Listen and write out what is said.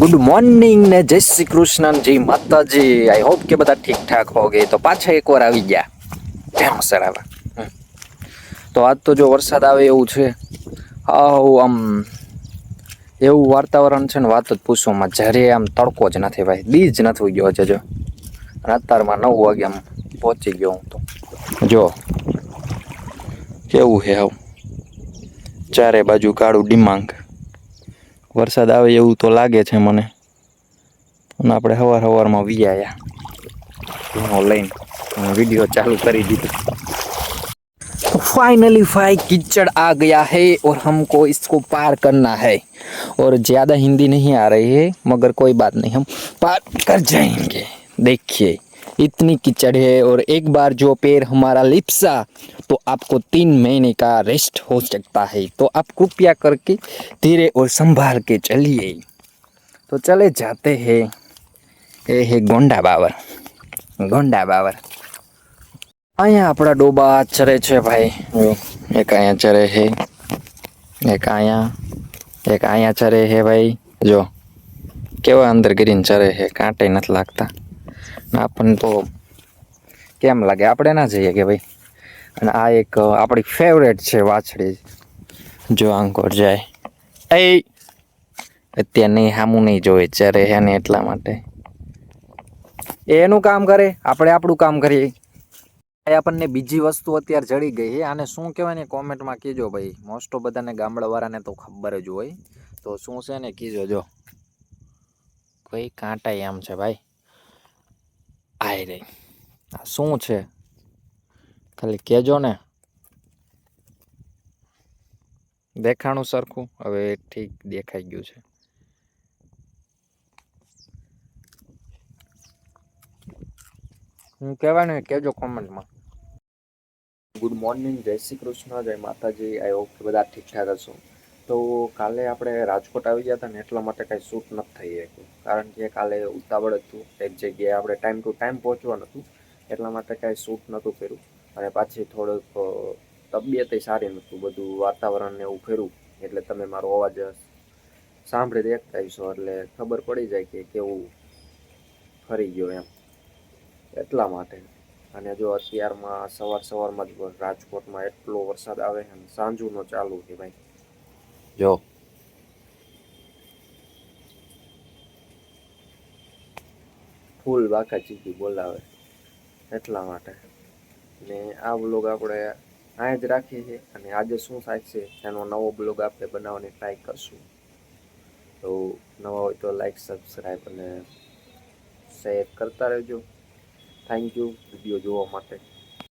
Good morning ને જય શ્રી કૃષ્ણ માતાજી. આઈ હોપ કે બધા ઠીક ઠાક હોગે. તો પાછા એકવાર આવી ગયા. કેમ સર આવા હમ. તો આજ તો જો વરસાદ આવે એવું છે. આવું આમ એવું વાતાવરણ છે ને વાત જ પૂછવામાં જ્યારે આમ તડકો જ નથી ભાઈ. દી જ નથી ગયો છે જો. અત્યારમાં નવ વાગે આમ પહોંચી ગયો હું તો. જો. કેવું છે આવું? ચારે બાજુ કાળું ડિમાંગ. વરસાદ આવે એવું તો લાગે છે મને અને આપણે સવાર સવારમાં વી આવ્યા ધીમો લઈને વિડીયો ચાલુ કરી દીધો फाइनली भाई कीचड़ आ गया है और हमको इसको पार करना है और ज़्यादा हिंदी नहीं आ रही है मगर कोई बात नहीं हम पार कर जाएंगे देखिए इतनी कीचड़ है और एक बार जो पैर हमारा लिपसा तो आपको तीन महीने का रेस्ट हो सकता है तो आप कृपया करके धीरे और संभाल के चलिए तो चले जाते हैं ये है गोंडा बावर गोंडा बावर અહીંયા આપણા ડોબા ચરે છે ભાઈ જો એક અહીંયા ચરે છે એક અહીંયા એક અહીંયા ચરે છે ભાઈ જો કેવા અંદર ગીરીને ચરે છે કાંટે નથી લાગતા ને આપણને તો કેમ લાગે? આપણે ના જઈએ કે ભાઈ? અને આ એક આપણી ફેવરેટ છે વાછડી. જો આંકોર જાય. એ અત્યારે નહીં સામું નહીં જોવે ચારે હે ને એટલા માટે. એનું કામ કરે? આપણે આપણું કામ કરીએ. આપણને બીજી વસ્તુ અત્યારે જડી ગઈ છે. આને શું કહેવાય ને, કોમેન્ટમાં કીજો ભાઈ. મોસ્ટ ઓફ બધાને ગામડાવાળાને તો ખબર જ હોય. તો શું છે ને કીજો જો. કોઈ કાંટા આમ છે, ભાઈ. આય રે. આ શું છે? ખાલી કહેજો ને. દેખાણું સરખું. હવે ઠીક દેખાઈ ગયું છે. હું કહેવાય ને કહેજો કોમેન્ટમાં. ગુડ મોર્નિંગ જય શ્રી કૃષ્ણ. જય માતાજી. આઈ હોપ બધા ઠીકઠાક હશો. તો કાલે આપણે રાજકોટ આવી ગયા હતા ને એટલા માટે કાંઈ શૂટ નથી થઈ શક્યું. કારણ કે કાલે ઉતાવળ હતું. એક જગ્યાએ આપણે ટાઈમ ટુ ટાઈમ પહોંચવાનું હતું. એટલા માટે કાંઈ શૂટ નહોતું કર્યું. અને પાછી થોડુંક તબિયત સારી નહોતું. બધું વાતાવરણને એવું ફેરવું એટલે તમે મારો અવાજ સાંભળી દેખતા હશો એટલે ખબર પડી જાય કે કેવું ફરી ગયો એમ. એટલા માટે. અને જો અત્યારમાં સવાર સવારમાં જ રાજકોટમાં એટલો વરસાદ આવે અને સાંજુનો ચાલુ છે ભાઈ. જો ફૂલ બાકા ચીકી બોલાવે. એટલા માટે. ને આ બ્લોગ આપણે અહીં જ રાખીએ છીએ અને આજે શું થાય છે એનો નવો બ્લોગ આપણે બનાવવાની ટ્રાય કરશું. તો નવા હોય તો લાઈક, સબસ્ક્રાઈબ અને શેર કરતા રહેજો. Thank you. વીડિયો જોવા માટે.